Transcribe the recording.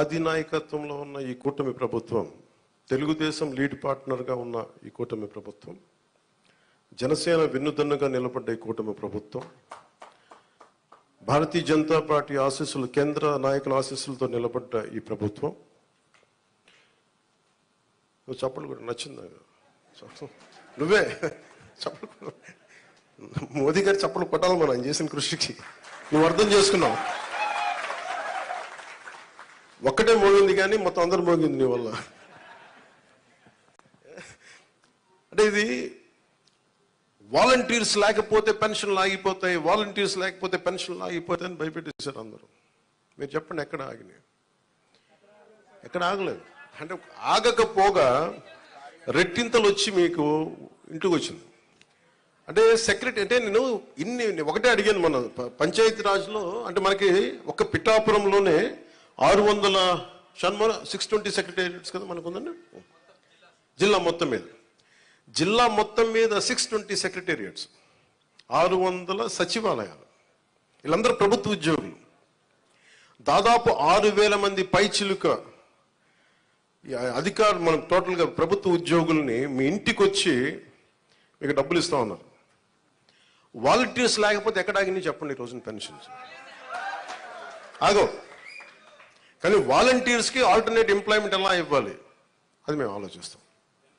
అధినాయకత్వంలో ఉన్న ఈ కూటమి ప్రభుత్వం తెలుగుదేశం లీడ్ పార్ట్నర్గా ఉన్న ఈ కూటమి ప్రభుత్వం జనసేన వెన్నుదన్నుగా నిలబడ్డ ఈ కూటమి ప్రభుత్వం భారతీయ జనతా పార్టీ ఆశీస్సులు కేంద్ర నాయకుల ఆశీస్సులతో నిలబడ్డ ఈ ప్రభుత్వం. నువ్వు చప్పలు కూడా నచ్చిందా? నువ్వే చప్పలు మోదీ గారు చప్పలు కొట్టాలి మనం చేసిన కృషికి. నువ్వు అర్థం చేసుకున్నావు. ఒక్కటే మోగింది కానీ మొత్తం అందరు మోగింది నీ వల్ల. అంటే ఇది వాలంటీర్స్ లేకపోతే పెన్షన్లు ఆగిపోతాయి వాలంటీర్స్ లేకపోతే పెన్షన్లు ఆగిపోతాయి అని భయపెట్టేశారు అందరూ. మీరు చెప్పండి ఎక్కడ ఆగినాయి? ఎక్కడ ఆగలేదు. అంటే ఆగకపోగా రెట్టింతలు వచ్చి మీకు ఇంటికి వచ్చింది. అంటే సెక్రటరీ అంటే నేను ఇన్ని ఒకటే అడిగాను మన పంచాయతీ రాజ్లో అంటే మనకి ఒక పిఠాపురంలోనే ఆరు వందల షణ్మన సిక్స్ ట్వంటీ సెక్రటేరియట్స్ కదా మనకు ఉందండి జిల్లా మొత్తం మీద. జిల్లా మొత్తం మీద సిక్స్ ట్వంటీ సెక్రటేరియట్స్ ఆరు వందల సచివాలయాలు. వీళ్ళందరూ ప్రభుత్వ ఉద్యోగులు. దాదాపు ఆరు వేల మంది పైచిలుక ఈ అధికారులు మనం టోటల్గా ప్రభుత్వ ఉద్యోగుల్ని మీ ఇంటికి వచ్చి మీకు డబ్బులు ఇస్తా ఉన్నారు. వాలంటీర్స్ లేకపోతే ఎక్కడ చెప్పండి ఈ రోజున పెన్షన్స్. ఆగో. కానీ వాలంటీర్స్కి ఆల్టర్నేట్ ఎంప్లాయ్మెంట్ ఎలా ఇవ్వాలి? అది మేము ఆలోచిస్తాం.